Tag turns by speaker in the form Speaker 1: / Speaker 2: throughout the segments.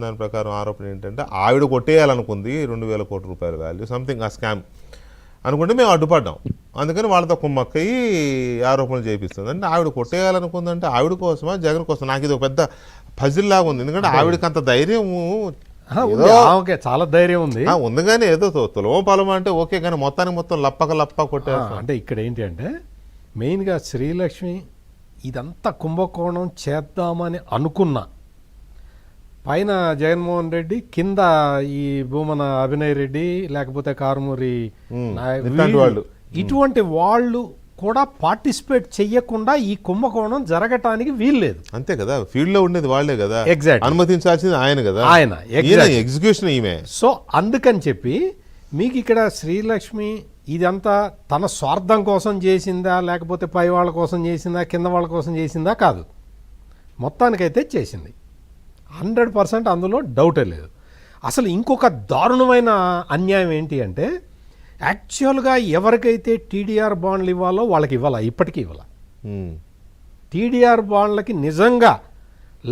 Speaker 1: దాని ప్రకారం ఆరోపణ ఏంటంటే ఆవిడ కొట్టేయాలనుకుంది రెండు వేల కోట్ల రూపాయల వాల్యూ సంథింగ్ ఆ స్కామ్ అనుకుంటే మేము అడ్డుపడ్డాం. అందుకని వాళ్ళతో కుమ్మక్కయి ఆరోపణలు చేపిస్తుంది అంటే ఆవిడ కొట్టేయాలనుకుందంటే ఆవిడ కోసమా జగన్ కోసం నాకు ఇది ఒక పెద్ద పజిల్ లాగా ఉంది. ఎందుకంటే ఆవిడకి అంత ధైర్యం
Speaker 2: ఆ, ఉంది. ఆమెకి చాలా ధైర్యం ఉంది.
Speaker 1: ఉంది కానీ ఏదో తుల- తులవ పొలం అంటే ఓకే కానీ మొత్తానికి మొత్తం లప్పక లప్ప
Speaker 2: ఆ,
Speaker 1: కొట్టేస్తాం.
Speaker 2: అంటే ఇక్కడ ఏంటి అంటే మెయిన్గా శ్రీలక్ష్మి ఇదంతా కుంభకోణం చేద్దామని అనుకున్నా. పైన జగన్మోహన్ రెడ్డి కింద ఈ భూమన అభినయ్ రెడ్డి లేకపోతే కారుమూరి వీళ్ళు-. ఇటువంటి వాళ్ళు కూడా పార్టిసిపేట్ చెయ్యకుండా ఈ కుంభకోణం జరగటానికి వీల్లేదు.
Speaker 1: అంతే కదా ఫీల్డ్లో ఉండేది వాళ్ళే కదా.
Speaker 2: Exactly.
Speaker 1: అనుమతించాల్సింది ఆయన కదా.
Speaker 2: ఆయన.
Speaker 1: ఎగ్జిక్యూషన్ ఈమె.
Speaker 2: సో అందుకని చెప్పి మీకు ఇక్కడ శ్రీలక్ష్మి ఇదంతా తన స్వార్థం కోసం చేసిందా లేకపోతే పై వాళ్ళ కోసం చేసిందా కింద వాళ్ళ కోసం చేసిందా కాదు. మొత్తానికైతే చేసింది. హండ్రెడ్ పర్సెంట్ అందులో డౌటే లేదు. అసలు ఇంకొక దారుణమైన అన్యాయం ఏంటి అంటే యాక్చువల్గా ఎవరికైతే టీడీఆర్ బాండ్లు ఇవ్వాలో వాళ్ళకి ఇవ్వాలా? ఇప్పటికీ ఇవ్వాల? టీడీఆర్ బాండ్లకి నిజంగా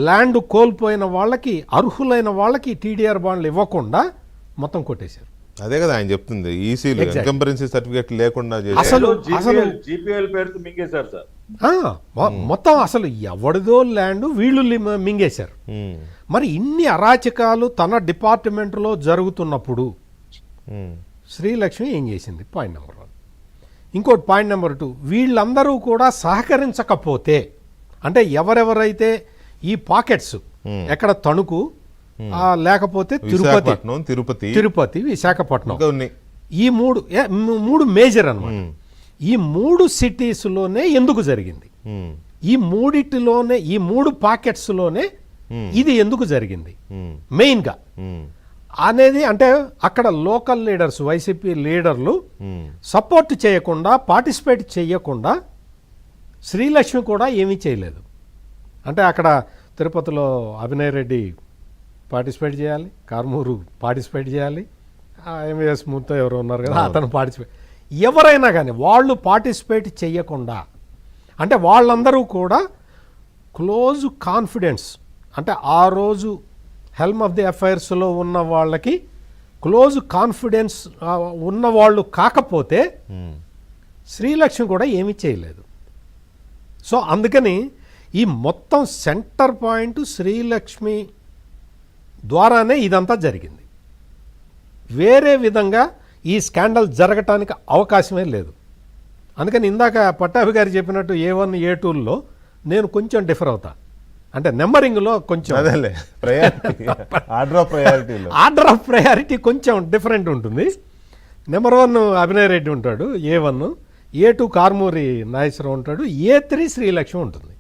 Speaker 2: ల్యాండ్ కోల్పోయిన వాళ్ళకి అర్హులైన వాళ్ళకి టీడీఆర్ బాండ్లు ఇవ్వకుండా మొత్తం కొట్టేశారు.
Speaker 1: అదే కదా ఆయన చెప్తుంది ఈసీలు సర్టిఫికేట్ లేకుండా
Speaker 2: అసలు అసలు
Speaker 3: జీపీఎల్ పేరుతో మింగేశారు సార్.
Speaker 2: మొత్తం అసలు ఎవరిదో ల్యాండ్ వీళ్ళు మింగేశారు. మరి ఇన్ని అరాచకాలు తన డిపార్ట్మెంట్లో జరుగుతున్నప్పుడు శ్రీలక్ష్మి ఏం చేసింది? పాయింట్ నెంబర్ వన్ ఇంకోటి పాయింట్ నెంబర్ టూ వీళ్ళందరూ కూడా సహకరించకపోతే అంటే ఎవరెవరైతే ఈ పాకెట్స్. ఎక్కడ తణుకు లేకపోతే తిరుపతి.
Speaker 1: విశాఖపట్నం తిరుపతి.
Speaker 2: తిరుపతి విశాఖపట్నం. ఈ మూడు మూడు మేజర్ అన్నమాట.
Speaker 1: ఉమ్,
Speaker 2: ఈ మూడు సిటీస్లోనే ఎందుకు జరిగింది? ఈ మూడిటిలోనే ఈ మూడు పాకెట్స్లోనే. ఇది ఎందుకు జరిగింది? మెయిన్గా అనేది అంటే అక్కడ లోకల్ లీడర్స్ వైసీపీ లీడర్లు సపోర్ట్ చేయకుండా పార్టిసిపేట్ చేయకుండా శ్రీలక్ష్మి కూడా ఏమీ చేయలేదు. అంటే అక్కడ తిరుపతిలో అభినయ్ రెడ్డి పార్టిసిపేట్ చేయాలి కార్మూరు పార్టిసిపేట్ చేయాలి. ఎంవిఎస్ మూర్తో ఎవరు ఉన్నారు కదా అతను పార్టిసిపేట్ ఎవరైనా కానీ వాళ్ళు పార్టిసిపేట్ చేయకుండా అంటే వాళ్ళందరూ కూడా క్లోజ్ కాన్ఫిడెన్స్ అంటే ఆ రోజు హెల్మ్ ఆఫ్ ది అఫైర్స్లో ఉన్న వాళ్ళకి క్లోజ్ కాన్ఫిడెన్స్ ఉన్న వాళ్ళు కాకపోతే. శ్రీలక్ష్మి కూడా ఏమీ చేయలేదు సో అందుకని ఈ మొత్తం సెంటర్ పాయింట్ శ్రీలక్ష్మి ద్వారానే ఇదంతా జరిగింది వేరే విధంగా ఈ స్కాండల్ జరగటానికి అవకాశమే లేదు. అందుకని ఇందాక పట్టాభి గారు చెప్పినట్టు ఏ వన్ ఏ టూల్లో నేను కొంచెం డిఫర్ అవుతా. అంటే నెంబరింగ్లో కొంచెం
Speaker 1: అదేలే. ప్రయారిటీ ఆర్డర్ ఆఫ్ ప్రయారిటీలో
Speaker 2: ఆర్డర్ ఆఫ్ ప్రయారిటీ కొంచెం డిఫరెంట్ ఉంటుంది. నెంబర్ వన్ అభినయ్ రెడ్డి ఉంటాడు A one. A two Karmuri Nageswara Rao ఉంటాడు ఏ త్రీ శ్రీలక్ష్మి ఉంటుంది.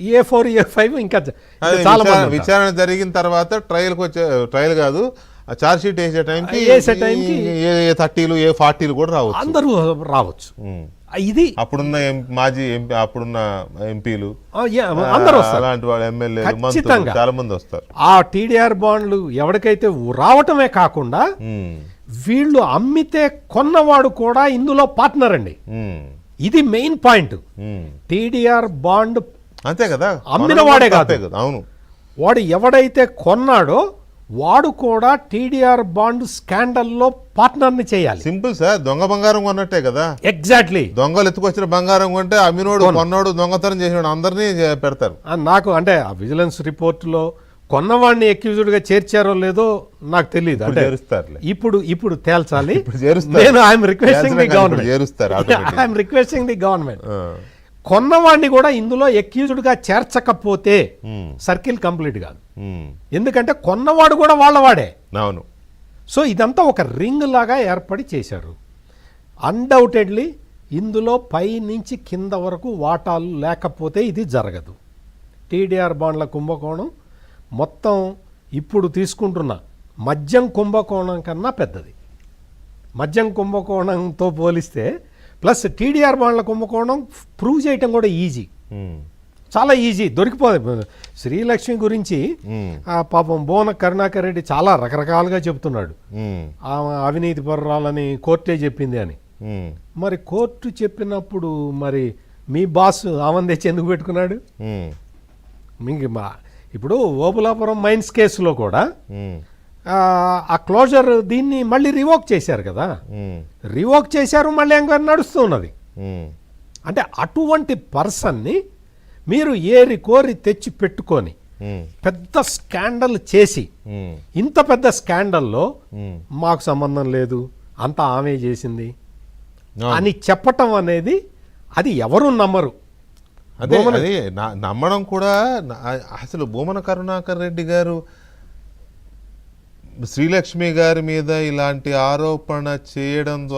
Speaker 2: ఏ ఫోర్ ఏ ఫైవ్ ఇంకా
Speaker 1: అదే
Speaker 2: చాలా.
Speaker 1: విచారణ జరిగిన తర్వాత ట్రయల్కి వచ్చే ట్రయల్ కాదు చార్జ్ షీట్ వేసే టైంకి
Speaker 2: వేసే టైంకి
Speaker 1: ఏ థర్టీలు ఏ ఫార్టీలు కూడా రావచ్చు.
Speaker 2: అందరూ రావచ్చు. ఇది
Speaker 1: అప్పుడున్న మాజీ ఎంపీ అప్పుడున్న ఎంపీలు
Speaker 2: ఆ, అందరూ వస్తారు.
Speaker 1: అలాంటి వాళ్ళు ఎమ్మెల్యేలు
Speaker 2: ఖచ్చితంగా.
Speaker 1: చాలా మంది వస్తారు.
Speaker 2: ఆ టీడీఆర్ బాండ్లు ఎవరికైతే రావటమే కాకుండా వీళ్ళు అమ్మితే కొన్నవాడు కూడా ఇందులో పార్ట్నర్ అండి. ఇది మెయిన్ పాయింట్. టీడీఆర్ బాండ్
Speaker 1: అంతే కదా?
Speaker 2: అమ్మిన వాడే. కదా?
Speaker 1: అవును.
Speaker 2: వాడు ఎవడైతే కొన్నాడో వాడు కూడా టీడీఆర్ బాండ్ స్కాండల్లో పార్ట్నర్ని చేయాలి.
Speaker 1: సింపుల్ సార్ దొంగ బంగారం కొన్నట్టే కదా.
Speaker 2: ఎగ్జాక్ట్లీ
Speaker 1: దొంగలు ఎత్తుకొచ్చిన బంగారం కొంటే అమ్మినోడు కొన్నోడు దొంగతనం చేసినోడు అందరినీ పెడతారు.
Speaker 2: నాకు అంటే ఆ విజిలెన్స్ రిపోర్ట్లో కొన్నవాడిని అక్యూజ్డ్గా చేర్చారో లేదో నాకు తెలియదు
Speaker 1: ఇప్పుడు
Speaker 2: అంటే. ఇప్పుడు ఇప్పుడు తేల్చాలి. నేను I'm requesting the government. I'm requesting the government కొన్నవాడిని కూడా ఇందులో ఎక్యూజ్డ్గా చేర్చకపోతే సర్కిల్ కంప్లీట్ కాదు.
Speaker 1: ఉమ్,
Speaker 2: ఎందుకంటే కొన్నవాడు కూడా వాళ్ళవాడే.
Speaker 1: అవును.
Speaker 2: సో ఇదంతా ఒక రింగ్ లాగా ఏర్పడి చేశారు. అన్డౌటెడ్లీ ఇందులో పై నుంచి కింద వరకు వాటాలు లేకపోతే ఇది జరగదు. టీడీఆర్ బాండ్ల కుంభకోణం మొత్తం ఇప్పుడు తీసుకుంటున్న మద్యం కుంభకోణం కన్నా పెద్దది. మద్యం కుంభకోణంతో పోలిస్తే ప్లస్ టీడీఆర్ బాండ్ల కుంభకోణం ప్రూవ్ చేయటం కూడా ఈజీ. చాలా ఈజీ. దొరికిపోదు. శ్రీలక్ష్మి గురించి ఆ పాపం బోన కరుణాకర్ రెడ్డి చాలా రకరకాలుగా చెప్తున్నాడు. అవినీతి పరురాలని కోర్టే చెప్పింది అని. మరి కోర్టు చెప్పినప్పుడు మరి మీ బాస్ ఆమెను తెచ్చి ఎందుకు పెట్టుకున్నాడు. మీకు ఇప్పుడు ఓబులాపురం మైన్స్ కేసులో కూడా ఆ, క్లోజర్ దీన్ని మళ్ళీ రివోక్ చేశారు కదా. రివోక్ చేశారు మళ్ళీ ఎంక్వైరీ నడుస్తూ ఉన్నది.
Speaker 1: ఉమ్,
Speaker 2: అంటే అటువంటి పర్సన్ని మీరు ఏరి కోరి తెచ్చి పెట్టుకొని పెద్ద స్కాండల్ చేసి ఇంత పెద్ద స్కాండల్లో. మాకు సంబంధం లేదు అంతా ఆమె చేసింది. అని చెప్పటం అనేది అది ఎవరు నమ్మరు.
Speaker 1: అదే నమ్మడం కూడా అసలు భూమన కరుణాకర్ రెడ్డి గారు శ్రీలక్ష్మి గారి మీద ఇలాంటి ఆరోపణ చేయడం ద్వారా